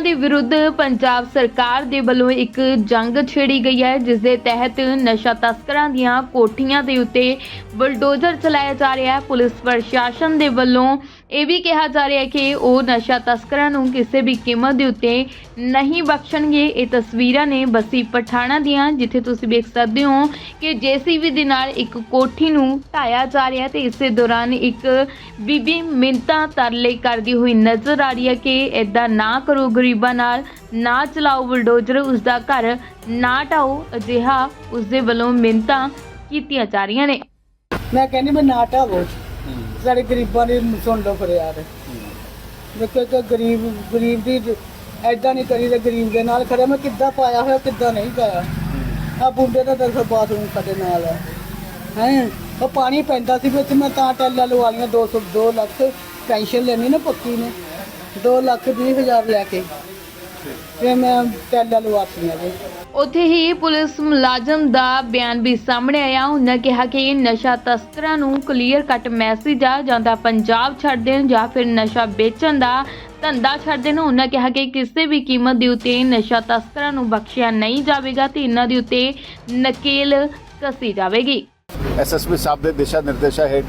ਦੇ ਵਿਰੁੱਧ ਪੰਜਾਬ ਸਰਕਾਰ ਦੇ ਵੱਲੋਂ ਇੱਕ ਜੰਗ ਛੇੜੀ ਗਈ ਹੈ ਜਿਸ ਦੇ ਤਹਿਤ ਨਸ਼ਾ ਤਸਕਰਾਂ ਦੀਆਂ ਕੋਠੀਆਂ ਦੇ ਉੱਤੇ ਬੁਲਡੋਜ਼ਰ ਚਲਾਇਆ ਜਾ ਰਿਹਾ ਹੈ। ਪੁਲਿਸ ਪ੍ਰਸ਼ਾਸਨ ਦੇ ਵੱਲੋਂ ਇਹ ਵੀ ਕਿਹਾ ਜਾ ਰਿਹਾ ਹੈ ਕਿ ਉਹ ਨਸ਼ਾ ਤਸਕਰਾਂ ਨੂੰ ਕਿਸੇ ਵੀ ਕੀਮਤ ਦੇ ਉੱਤੇ ਨਹੀਂ ਬਖਸ਼ਣਗੇ। ਇਹ ਤਸਵੀਰਾਂ ਨੇ ਬਸੀ ਪਠਾਣਾ ਦੀਆਂ, ਜਿੱਥੇ ਤੁਸੀਂ ਵੇਖ ਸਕਦੇ ਹੋ ਕਿ ਜੀਸੀਬੀ ਦੇ ਨਾਲ ਇੱਕ ਕੋਠੀ ਨੂੰ ਢਾਇਆ ਜਾ ਰਿਹਾ ਹੈ ਤੇ ਇਸੇ ਦੌਰਾਨ ਇੱਕ ਬੀਬੀ ਮਿੰਤਾ ਤਰਲੇ ਕਰਦੀ ਹੋਈ ਨਜ਼ਰ ਆ ਰਹੀ ਹੈ ਕਿ ਇਦਾਂ ਨਾ ਕਰੋ ਗਰੀਬਾਂ ਨਾਲ, ਨਾ ਚਲਾਓ ਬੁਲਡੋਜ਼ਰ ਉਸ ਦਾ ਘਰ ਨਾ ਢਾਓ, ਅਜਿਹਾ ਉਸ ਦੇ ਵੱਲੋਂ ਮਿੰਤਾ ਕੀਤੀਆਂ ਜਾ ਰਹੀਆਂ ਨੇ। ਮੈਂ ਕਹਿੰਦੀ ਮੈਂ ਨਾ ਢਾਵੋ। ਸਾਡੇ ਗਰੀਬਾਂ ਦੀ ਸੁਣ ਲਓ ਯਾਰ। ਦੇਖੋ ਕਿ ਗਰੀਬ ਗਰੀਬ ਦੀ ਐਦਾਂ ਨਹੀਂ ਕਰੀਦਾ, ਗਰੀਬ ਦੇ ਨਾਲ ਖੜਿਆ। ਮੈਂ ਕਿੱਦਾਂ ਪਾਇਆ ਹੋਇਆ, ਕਿੱਦਾਂ ਨਹੀਂ ਪਾਇਆ। ਆ ਬੁੰਡੇ ਦਾ ਦਰਸਾ ਬਾਥਰੂਮ ਸਾਡੇ ਨਾਲ ਹੈ ਹੈ? ਉਹ ਪਾਣੀ ਪੈਂਦਾ ਸੀ ਵਿੱਚ, ਮੈਂ ਤਾਂ ਟੈਲਾਂ ਲਵਾ ਲਈਆਂ 200 2 ਲੱਖ ਪੈਨਸ਼ਨ ਲੈਣੀ ਨਾ ਪੱਕੀ ਨੇ। 2 ਲੱਖ 20 ਹਜ਼ਾਰ ਲੈ ਕੇ। ਫਿਰ ਮੈਂ ਟੈਲਾਂ ਲਵਾਤੀਆਂ ਜੀ। ਉੱਥੇ ਹੀ ਪੁਲਿਸ ਮੁਲਾਜ਼ਮ ਦਾ ਬਿਆਨ ਵੀ ਸਾਹਮਣੇ ਆਇਆ। ਉਹਨਾਂ ਕਿਹਾ ਕਿ ਨਸ਼ਾ ਤਸਕਰਾਂ ਨੂੰ ਕਲੀਅਰ ਕੱਟ ਮੈਸੇਜ ਆ, ਜਾਂ ਪੰਜਾਬ ਛੱਡ ਦੇਣ, ਜਾਂ ਫਿਰ ਨਸ਼ਾ ਵੇਚਣ ਦਾ ਧੰਦਾ ਛੱਡ ਦੇਣ। ਉਹਨਾਂ ਕਿਹਾ ਕਿ ਕਿਸੇ ਵੀ ਕੀਮਤ ਦੇ ਉੱਤੇ ਨਸ਼ਾ ਤਸਕਰਾਂ ਨੂੰ ਬਖਸ਼ਿਆ ਨਹੀਂ ਜਾਵੇਗਾ ਤੇ ਇਹਨਾਂ ਦੇ ਉੱਤੇ ਨਕੇਲ ਕਸੀ ਜਾਵੇਗੀ। ਐਸਐਸਪੀ ਸਾਹਿਬ ਦੇ ਦਿਸ਼ਾ ਨਿਰਦੇਸ਼ਾਂ ਹੇਠ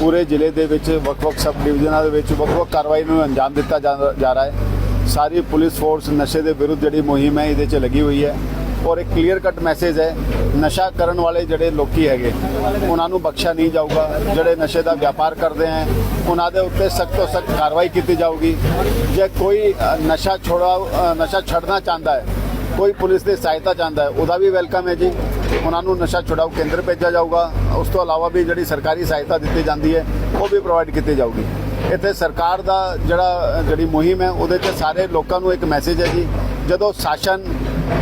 ਪੂਰੇ ਜ਼ਿਲ੍ਹੇ ਦੇ ਵਿੱਚ ਵੱਖ-ਵੱਖ ਸਬ ਡਿਵੀਜ਼ਨਾਂ ਦੇ ਵਿੱਚ ਵੱਖ-ਵੱਖ ਕਾਰਵਾਈ ਨੂੰ ਅੰਜਾਮ ਦਿੱਤਾ ਜਾ ਰਿਹਾ ਹੈ। ਸਾਰੀ ਪੁਲਿਸ ਫੋਰਸ ਨਸ਼ੇ ਦੇ ਵਿਰੁੱਧ ਜਿਹੜੀ ਮੁਹਿੰਮ ਹੈ, ਇਹਦੇ 'ਚ ਲੱਗੀ ਹੋਈ ਹੈ। ਔਰ ਇੱਕ ਕਲੀਅਰ ਕੱਟ ਮੈਸੇਜ ਹੈ, ਨਸ਼ਾ ਕਰਨ ਵਾਲੇ ਜਿਹੜੇ ਲੋਕੀ ਹੈਗੇ, ਉਹਨਾਂ ਨੂੰ ਬਖਸ਼ਿਆ ਨਹੀਂ ਜਾਊਗਾ। ਜਿਹੜੇ ਨਸ਼ੇ ਦਾ ਵਪਾਰ ਕਰਦੇ ਹੈ, ਉਹਨਾਂ ਦੇ ਉੱਤੇ ਸਖਤ ਤੋਂ ਸਖਤ ਕਾਰਵਾਈ ਕੀਤੀ ਜਾਊਗੀ। ਜੇ ਕੋਈ ਨਸ਼ਾ ਛੋੜਾ ਨਸ਼ਾ ਛੱਡਣਾ ਚਾਹੁੰਦਾ ਹੈ, ਕੋਈ ਪੁਲਿਸ ਦੀ ਸਹਾਇਤਾ ਚਾਹੁੰਦਾ ਹੈ, ਉਹਦਾ ਵੀ ਵੈਲਕਮ ਹੈ ਜੀ। ਉਹਨਾਂ ਨੂੰ ਨਸ਼ਾ ਛੁਡਾਓ ਕੇਂਦਰ ਭੇਜਿਆ ਜਾਊਗਾ। ਉਸ ਤੋਂ ਇਲਾਵਾ ਵੀ ਜਿਹੜੀ ਸਰਕਾਰੀ ਸਹਾਇਤਾ ਦਿੱਤੀ ਜਾਂਦੀ ਹੈ, ਉਹ ਵੀ ਪ੍ਰੋਵਾਈਡ ਕੀਤੀ ਜਾਊਗੀ। ਇੱਥੇ ਸਰਕਾਰ ਦਾ ਜਿਹੜਾ ਜਿਹੜੀ ਮੁਹਿੰਮ ਹੈ, ਉਹਦੇ 'ਚ ਸਾਰੇ ਲੋਕਾਂ ਨੂੰ ਇੱਕ ਮੈਸੇਜ ਹੈ ਜੀ, ਜਦੋਂ ਸ਼ਾਸਨ,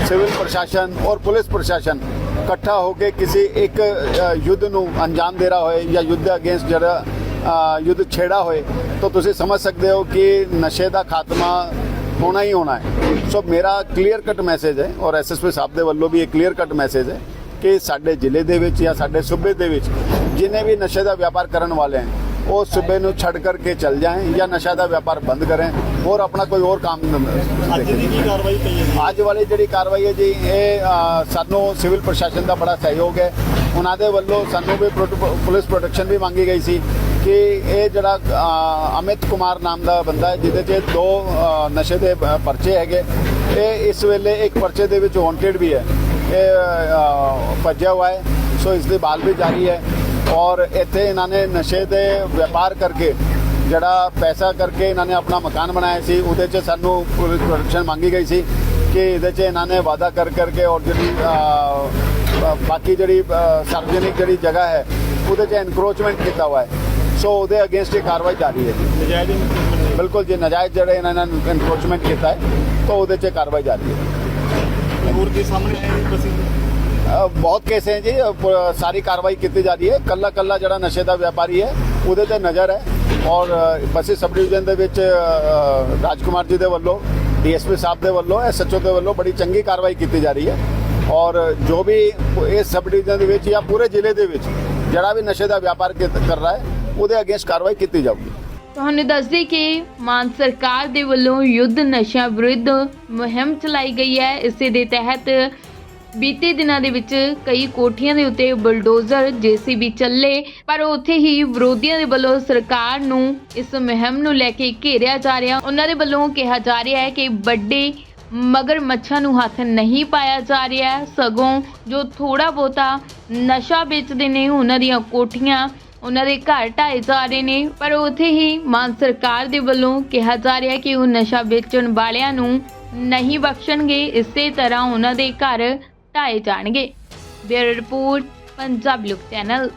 ਸਿਵਲ ਪ੍ਰਸ਼ਾਸਨ ਔਰ ਪੁਲਿਸ ਪ੍ਰਸ਼ਾਸਨ ਇਕੱਠਾ ਹੋ ਕੇ ਕਿਸੇ ਇੱਕ ਯੁੱਧ ਨੂੰ ਅੰਜਾਮ ਦੇ ਰਿਹਾ ਹੋਏ ਜਾਂ ਯੁੱਧ ਅਗੇਂਸਟ ਜਿਹੜਾ ਯੁੱਧ ਛੇੜਾ ਹੋਏ, ਤਾਂ ਤੁਸੀਂ ਸਮਝ ਸਕਦੇ ਹੋ ਕਿ ਨਸ਼ੇ ਦਾ ਖਾਤਮਾ ਹੋਣਾ ਹੀ ਹੋਣਾ ਹੈ। ਸੋ ਮੇਰਾ ਕਲੀਅਰ ਕੱਟ ਮੈਸੇਜ ਹੈ ਔਰ ਐਸਐਸਪੀ ਸਾਹਿਬ ਦੇ ਵੱਲੋਂ ਵੀ ਇਹ ਕਲੀਅਰ ਕੱਟ ਮੈਸੇਜ ਹੈ ਕਿ ਸਾਡੇ ਜ਼ਿਲ੍ਹੇ ਦੇ ਵਿੱਚ ਜਾਂ ਸਾਡੇ ਸੂਬੇ ਦੇ ਵਿੱਚ ਜਿਨੇ ਵੀ ਨਸ਼ੇ ਦਾ ਵਪਾਰ ਕਰਨ ਵਾਲੇ ਹਨ ਉਹ ਸੂਬੇ ਨੂੰ ਛੱਡ ਕਰਕੇ ਚਲ ਜਾएं ਜਾਂ ਨਸ਼ਾ ਦਾ ਵਪਾਰ ਬੰਦ ਕरें ਔਰ ਆਪਣਾ ਕੋਈ ਹੋਰ ਕੰਮ ਅੱਜ ਦੀ ਕੀ ਕਾਰਵਾਈ ਪਈ ਹੈ ਜੀ? ਅੱਜ ਵਾਲੀ ਜਿਹੜੀ ਕਾਰਵਾਈ ਹੈ ਜੀ ਇਹ ਸਾਨੂੰ ਸਿਵਲ ਪ੍ਰਸ਼ਾਸਨ ਦਾ ਬੜਾ ਸਹਿਯੋਗ ਹੈ। ਉਹਨਾਂ ਦੇ ਵੱਲੋਂ ਸਾਨੂੰ ਵੀ ਪੁਲਿਸ ਪ੍ਰੋਟੈਕਸ਼ਨ ਵੀ ਮੰਗੀ ਗਈ ਸੀ ਕਿ ਇਹ ਜਿਹੜਾ ਅਮਿਤ ਕੁਮਾਰ ਨਾਮ ਦਾ ਬੰਦਾ ਹੈ ਜਿਹਦੇ 'ਚ ਦੋ ਨਸ਼ੇ ਦੇ ਪਰਚੇ ਹੈਗੇ। ਇਹ ਇਸ ਵੇਲੇ ਇੱਕ ਪਰਚੇ ਦੇ ਵਿੱਚ ਵਾਂਟਡ ਵੀ ਹੈ। ਇਹ ਭੱਜਿਆ ਹੋਇਆ ਹੈ। ਸੋ ਇਸ ਦੀ ਬਾਲ ਵੀ ਜਾਰੀ ਹੈ। ਔਰ ਇੱਥੇ ਇਹਨਾਂ ਨੇ ਨਸ਼ੇ ਦੇ ਵਪਾਰ ਕਰਕੇ ਜਿਹੜਾ ਪੈਸਾ ਕਰਕੇ ਇਹਨਾਂ ਨੇ ਆਪਣਾ ਮਕਾਨ ਬਣਾਇਆ ਸੀ ਉਹਦੇ 'ਚ ਸਾਨੂੰ ਪ੍ਰੋਟੈਕਸ਼ਨ ਮੰਗੀ ਗਈ ਸੀ ਕਿ ਇਹਦੇ 'ਚ ਇਹਨਾਂ ਨੇ ਵਾਅਦਾ ਕਰ ਕਰਕੇ ਔਰ ਜਿਹੜੀ ਬਾਕੀ ਜਿਹੜੀ ਸਾਰਵਜਨਿਕ ਜਿਹੜੀ ਜਗ੍ਹਾ ਹੈ ਉਹਦੇ 'ਚ ਐਨਕਰੋਚਮੈਂਟ ਕੀਤਾ ਹੋਇਆ ਹੈ। ਸੋ ਉਹਦੇ ਅਗੇਂਸਟ ਇਹ ਕਾਰਵਾਈ ਜਾਰੀ ਹੈ ਨਜਾਇਜ਼ ਬਿਲਕੁਲ ਜੇ ਨਜਾਇਜ਼ ਜਿਹੜੇ ਇਹਨਾਂ ਨੇ ਐਨਕਰੋਚਮੈਂਟ ਕੀਤਾ ਹੈ ਤਾਂ ਉਹਦੇ 'ਚ ਕਾਰਵਾਈ ਜਾਰੀ ਹੈ। ਹੋਰ ਕੀ ਸਾਹਮਣੇ ਅ, ਬਹੁਤ ਕੇਸ ਹੈ ਜੀ ਸਾਰੀ ਕਾਰਵਾਈ ਕੀਤੀ ਜਾ ਰਹੀ ਹੈ। ਕੱਲਾ ਕੱਲਾ ਜਿਹੜਾ ਨਸ਼ੇ ਦਾ ਵਪਾਰੀ ਹੈ ਉਹਦੇ ਤੇ ਨਜ਼ਰ ਹੈ। ਔਰ ਅ, ਸਬ ਡਿਵੀਜ਼ਨ ਦੇ ਵਿੱਚ ਰਾਜਕੁਮਾਰ ਜੀ ਦੇ ਵੱਲੋਂ ਡੀਐਸਪੀ ਸਾਹਿਬ ਦੇ ਵੱਲੋਂ ਐਸਐਚਓ ਦੇ ਵੱਲੋਂ ਬੜੀ ਚੰਗੀ ਕਾਰਵਾਈ ਕੀਤੀ ਜਾ ਰਹੀ ਹੈ। ਔਰ ਜੋ ਵੀ ਇਸ ਸਬ ਡਿਵੀਜ਼ਨ ਦੇ ਵਿੱਚ ਜਾਂ ਪੂਰੇ ਜ਼ਿਲ੍ਹੇ ਦੇ ਵਿੱਚ ਜਿਹੜਾ ਵੀ ਨਸ਼ੇ ਦਾ ਵਪਾਰ ਕਰ ਰਿਹਾ ਹੈ ਉਹਦੇ ਅਗੇਂਸਟ ਕਾਰਵਾਈ ਕੀਤੀ ਜਾਊਗੀ। ਤੁਹਾਨੂੰ ਦੱਸਦੀ ਕਿ ਮਾਨ ਸਰਕਾਰ ਦੇ ਵੱਲੋਂ ਯੁੱਧ ਨਸ਼ਾ ਵਿਰੁੱਧ ਮੁਹਿੰਮ ਚਲਾਈ ਗਈ ਹੈ। ਇਸੇ ਦੇ ਤਹਿਤ ਬੀਤੇ ਦਿਨਾਂ ਦੇ ਵਿੱਚ ਕਈ ਕੋਠੀਆਂ ਦੇ ਉੱਤੇ ਬੁਲਡੋਜ਼ਰ, ਜੀਸੀਬੀ ਚੱਲੇ, ਪਰ ਉੱਥੇ ਹੀ ਵਿਰੋਧੀਆਂ ਦੇ ਵੱਲੋਂ ਸਰਕਾਰ ਨੂੰ ਇਸ ਮੁਹਿੰਮ ਨੂੰ ਲੈ ਕੇ ਘੇਰਿਆ ਜਾ ਰਿਹਾ। ਉਹਨਾਂ ਦੇ ਵੱਲੋਂ ਕਿਹਾ ਜਾ ਰਿਹਾ ਹੈ ਕਿ ਵੱਡੇ ਮਗਰ ਮੱਛਾਂ ਨੂੰ ਹੱਥ ਨਹੀਂ ਪਾਇਆ ਜਾ ਰਿਹਾ। ਸਗੋਂ ਜੋ ਥੋੜਾ ਬਹੁਤਾ ਨਸ਼ਾ ਵੇਚਦੇ ਨੇ, ਉਹਨਾਂ ਦੀਆਂ ਕੋਠੀਆਂ ਉਹਨਾਂ ਦੇ ਘਰ ਢਾਏ ਜਾ ਰਹੇ ਨੇ। ਪਰ ਉੱਥੇ ਹੀ ਮਾਨ ਸਰਕਾਰ ਦੇ ਵੱਲੋਂ ਕਿਹਾ ਜਾ ਰਿਹਾ ਕਿ ਉਹ ਨਸ਼ਾ ਵੇਚਣ ਵਾਲਿਆਂ ਨੂੰ ਨਹੀਂ ਬਖਸ਼ਣਗੇ। ਇਸੇ ਤਰ੍ਹਾਂ ਉਹਨਾਂ ਦੇ ਘਰ ਢਾਏ ਜਾਣਗੇ। Bureau report Punjab look channel.